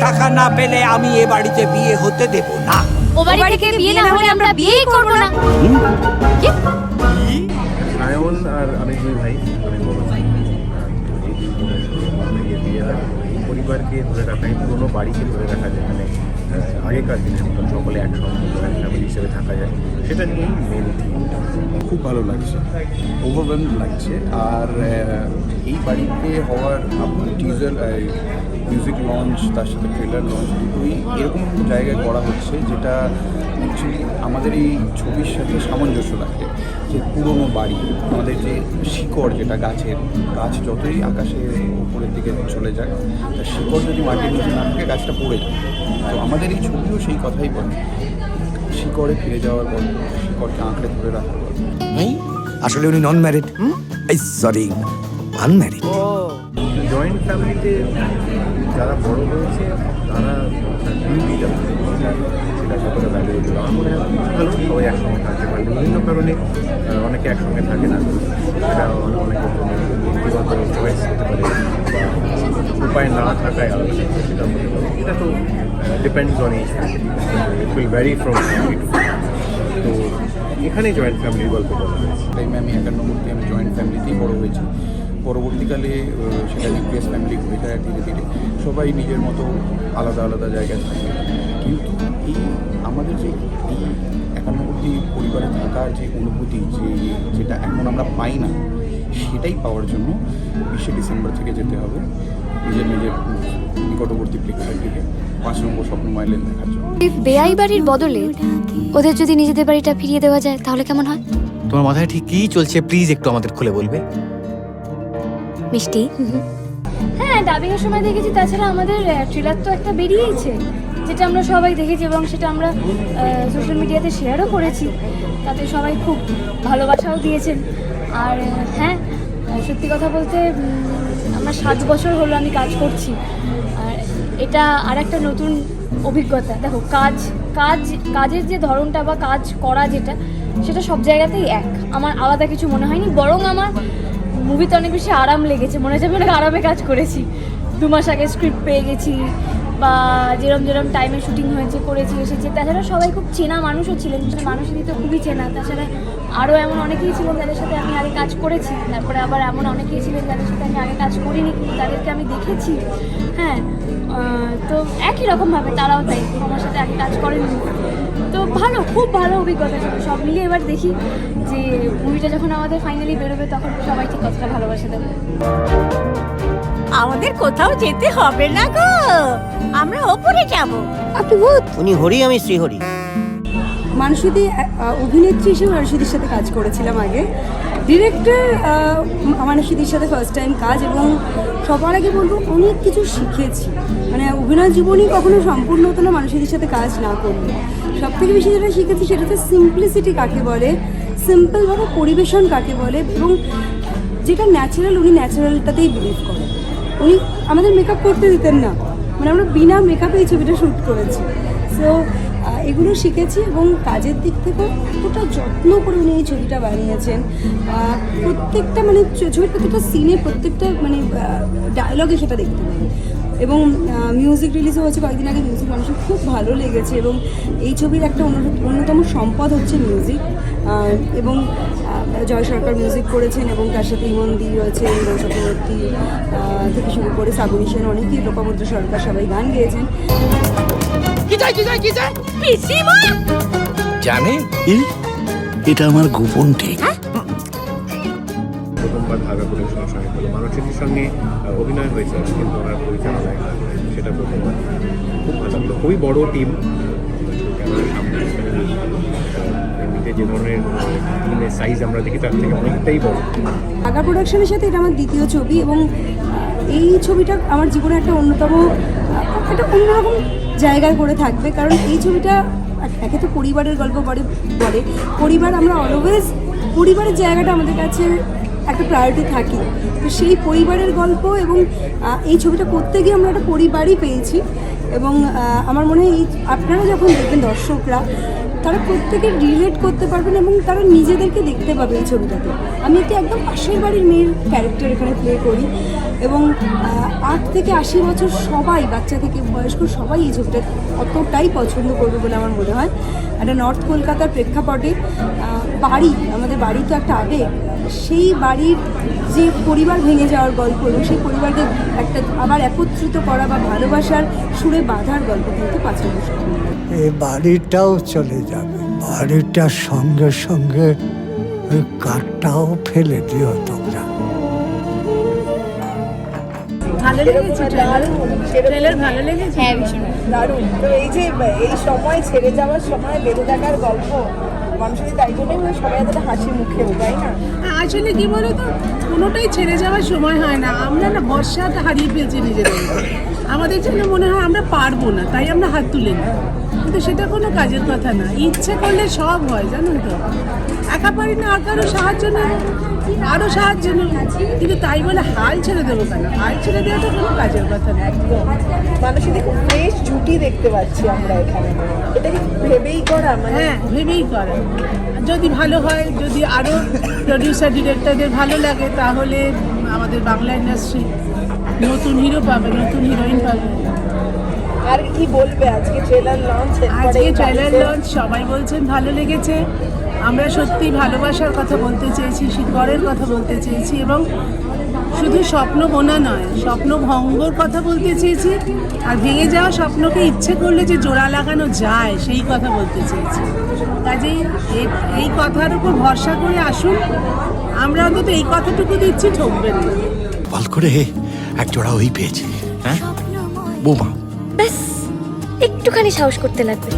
টাকা না পেলে আমি এ বাড়িতে বিয়ে হতে দেব না। ও বাড়ি থেকে বিয়ে না হলে আমরা বিয়েই করব না। কি? সায়ন আর আমি দুই ভাই আমি বড় ভাই। বিয়ে পরিবারকে ধরে রাখা এই পুরোনো বাড়িকে ধরে রাখা যেখানে আগেকার দিনের মতন সকলে একসঙ্গে হিসেবে থাকা যায়। সেটা নিয়েই মেন খুব ভালো লাগছে। ওভারওয়েল লাগছে। আর এই বাড়িতে হওয়ার টিজার মিউজিক লঞ্চ তার সাথে ট্রেলার লঞ্চ দুটোই এরকম জায়গায় করা হচ্ছে যেটা অ্যাকচুয়ালি আমাদের এই ছবির সাথে সামঞ্জস্য রাখে। যে পুরনো বাড়ি আমাদের যে শিকড় যেটা গাছের গাছ যতই আকাশে উপরের দিকে চলে যায় তার শিকড় যদি মাটির নিচে না থাকে গাছটা পড়ে যায় তো আমাদের এই ছবিও সেই কথাই বলে। শিকড়ে ফিরে যাওয়ার গল্প শিকড়কে আঁকড়ে ধরে রাখার গল্প আসলে উনি নন ম্যারিড এই সরি আনম্যারিড জয়েন্ট ফ্যামিলিতে যারা বড় হয়েছে তারা সেটা মনে হয় একসঙ্গে থাকতে পারে বিভিন্ন কারণে অনেকে একসঙ্গে থাকে না অনেক- উপায় না থাকায় সেটা তো ডিপেন্ডস তো এখানে জয়েন্ট টাইমে আমি আমি জয়েন্ট ফ্যামিলিতেই বড় হয়েছি পরবর্তীকালে সেটা নিউক্লিয়াস ফ্যামিলি হয়ে যায় ধীরে ধীরে সবাই নিজের মতো আলাদা আলাদা জায়গায় থাকে কিন্তু এই আমাদের যে এই একান্নবর্তী পরিবারে থাকার যে অনুভূতি যে যেটা এখন আমরা পাই না সেটাই পাওয়ার জন্য বিশে ডিসেম্বর থেকে যেতে হবে। নিজের নিজের নিকটবর্তী প্রেক্ষাগৃহে পাঁচ নম্বর স্বপ্ন মাইলেন দেখার জন্য। বেআই বাড়ির বদলে ওদের যদি নিজেদের বাড়িটা ফিরিয়ে দেওয়া যায় তাহলে কেমন হয়? তোমার মাথায় ঠিক কী চলছে প্লিজ একটু আমাদের খুলে বলবে। মিষ্টি? হ্যাঁ ডাবিং এর সময় দেখেছি তাছাড়া আমাদের ট্রেলার তো একটা বেরিয়েছে যেটা আমরা সবাই দেখেছি এবং সেটা আমরা সোশ্যাল মিডিয়াতে শেয়ারও করেছি, তাতে সবাই খুব ভালোবাসাও দিয়েছেন। আর হ্যাঁ সত্যি কথা বলতে আমার সাত বছর হলো আমি কাজ করছি। আর এটা আর একটা নতুন অভিজ্ঞতা। দেখো, কাজ কাজ, কাজের যে ধরনটা বা কাজ করা যেটা, সেটা সব জায়গাতেই এক। আমার আলাদা কিছু মনে হয়নি, বরং আমার মুভিতে অনেক বেশি আরাম লেগেছে। মনে হচ্ছে আমি অনেক আরামে কাজ করেছি। দু মাস আগে স্ক্রিপ্ট পেয়ে গেছি বা যেরম যেরম টাইমে শুটিং হয়েছে, করেছি, এসেছে, তাছাড়া সবাই খুব চেনা মানুষও ছিলেন মানুষেরই তো খুবই চেনা। তাছাড়া আরও এমন অনেকেই ছিলেন যাদের সাথে আমি আগে কাজ করেছি, তারপরে আবার এমন অনেকেই ছিলেন যাদের সাথে আমি আগে কাজ করিনি, কিন্তু তাদেরকে আমি দেখেছি হ্যাঁ তো একই রকমভাবে তারাও তাই আমার সাথে আগে কাজ করেননি। তো ভালো খুব ভালো অভিজ্ঞতা ছিল। সব মিলিয়ে এবার দেখি যে মুভিটা যখন আমাদের ফাইনালি বেরোবে তখন সবাই ঠিক কতটা ভালোবাসে দেবে। আমাদের কোথাও যেতে হবে না গো। আমরা ওপরে যাব। আপনি ভূত। উনি হরি আমি শ্রী হরি মানসুদি অভিনেত্রী হিসেবে মানসুদির সাথে কাজ করেছিলাম আগে। ডিরেক্টর মানসুদির সাথে ফার্স্ট টাইম কাজ এবং সবার আগে বলব অনেক কিছু শিখেছি। মানে অভিনয় জীবনই কখনো সম্পূর্ণ হতো না মানসুদির সাথে কাজ না করলে। সব থেকে বেশি যেটা শিখেছি সেটা হচ্ছে সিম্পলিসিটি কাকে বলে সিম্পলভাবে পরিবেশন কাকে বলে এবং যেটা ন্যাচারাল উনি ন্যাচারালটাতেই বিলিভ করেন। উনি আমাদের মেকআপ করতে দিতেন না। মানে আমরা বিনা মেকআপে এই ছবিটা শ্যুট করেছি। সো এগুলো শিখেছি এবং কাজের দিক থেকেও এতটা যত্ন করে উনি এই ছবিটা বানিয়েছেন। প্রত্যেকটা মানে ছবির প্রত্যেকটা সিনে প্রত্যেকটা মানে ডায়লগে সেটা দেখতে পাই। এবং মিউজিক রিলিজও হয়েছে কয়েকদিন আগে মিউজিক মানুষের খুব ভালো লেগেছে এবং এই ছবির একটা অন্য- অন্যতম সম্পদ হচ্ছে মিউজিক এবং জয় সরকার মিউজিক করেছেন এবং তার সাথে ইমন্দি রয়েছে ইন্দ্র চক্রবর্তী থেকে শুরু করে সাবনী অনেকেই লোপামুদ্র সরকার সবাই গান গেয়েছেন। পিসিমা! জানে? এটা আমার গোপন ঠিক। প্রথমবার ধাগা প্রোডাকশনের সঙ্গে হলো সঙ্গে অভিনয় হয়েছে কিন্তু ওনার পরিচালনায়। সেটা প্রথমবার। খুব ভালো লাগল খুবই বড় টিম। এমনিতে যে ধরনের টিমের সাইজ আমরা দেখি তার থেকে অনেকটাই বড়। প্রোডাকশনের সাথে এটা আমার দ্বিতীয় ছবি এবং এই ছবিটা আমার জীবনে একটা অন্যতম একটা অন্যরকম জায়গায় করে থাকবে। কারণ এই ছবিটা একে তো পরিবারের গল্প বলে বলে। পরিবার আমরা অলওয়েজ পরিবারের জায়গাটা আমাদের কাছে একটা প্রায়োরিটি থাকে। তো সেই পরিবারের গল্প এবং এই ছবিটা করতে গিয়ে আমরা একটা পরিবারই পেয়েছি। এবং আমার মনে হয় এই আপনারা যখন দেখবেন দর্শকরা তারা প্রত্যেকে রিলেট করতে পারবেন এবং তারা নিজেদেরকে দেখতে পাবে এই ছবিটাতে। আমি একটি একদম পাশের বাড়ির মেয়ের ক্যারেক্টার এখানে প্লে করি এবং আট থেকে আশি বছর সবাই, বাচ্চা থেকে বয়স্ক সবাই এই ছবিটা অতটাই পছন্দ করবে বলে আমার মনে হয়। একটা নর্থ কলকাতার প্রেক্ষাপটে বাড়ি আমাদের বাড়ি তো একটা আবেগ। সেই বাড়ির যে পরিবার ভেঙে যাওয়ার গল্প এবং সেই পরিবারকে একটা আবার একত্রিত করা বা ভালোবাসার সুরে বাঁধার গল্প কিন্তু পাঁচের বছর। এ বাড়িটাও চলে যাবে। বাড়িটার সঙ্গে সঙ্গে কাঠটাও ফেলে দিও তোমরা। ভালো লেগেছে? ট্রেলার? ভালো লেগেছে? হ্যাঁ ভীষণ দারুণ। তো এই যে, এই সময় ছেড়ে যাওয়ার সময় বেঁধে থাকার গল্প মানুষের তাই জন্যই সবাই এতটা হাসি মুখেও, তাই না? আসলে কি বলতো, কোনোটাই ছেড়ে যাওয়ার সময় হয় না। আমরা না ভরসাটা হারিয়ে ফেলছি নিজেদের আমাদের জন্য মনে হয় আমরা পারব না, তাই আমরা হাত তুলে নিই। কিন্তু সেটা কোনো কাজের কথা না। ইচ্ছে করলে সব হয় জানেন তো। একা পারি না আর কারও সাহায্য নেই। আরও সাহায্য নেই। কিন্তু তাই বলে হাল ছেড়ে দেবো কেন? হাল ছেড়ে দেওয়া তো কোনো কাজের কথা না। একদম। মানুষের দেখুন ফ্রেশ জুটি দেখতে পাচ্ছি আমরা এখানে। এটা কি ভেবেই করা? মানে হ্যাঁ ভেবেই করা। যদি ভালো হয় যদি আরও প্রডিউসার ডিরেক্টরদের ভালো লাগে তাহলে আমাদের বাংলা ইন্ডাস্ট্রি নতুন হিরো পাবে নতুন হিরোইন পাবে। আর কি বলবে আজকে ট্রেলার লঞ্চ আজকে ট্রেলার লঞ্চ সবাই বলছেন ভালো লেগেছে। আমরা সত্যি ভালোবাসার কথা বলতে চেয়েছি শিকড়ের কথা বলতে চেয়েছি এবং শুধু স্বপ্ন বোনা নয় স্বপ্ন ভঙ্গর কথা বলতে চেয়েছি আর ভেঙে যাওয়া স্বপ্নকে ইচ্ছে করলে যে জোড়া লাগানো যায় সেই কথা বলতে চেয়েছি। কাজেই এই- এই কথার উপর ভরসা করে আসুন আমরা অন্তত এই কথাটুকু দিচ্ছি ঠকবেন না। বল করে এক জোড়া ওই পেয়েছি। হ্যাঁ? বোমা ব্যাস একটুখানি সাহস করতে লাগবে।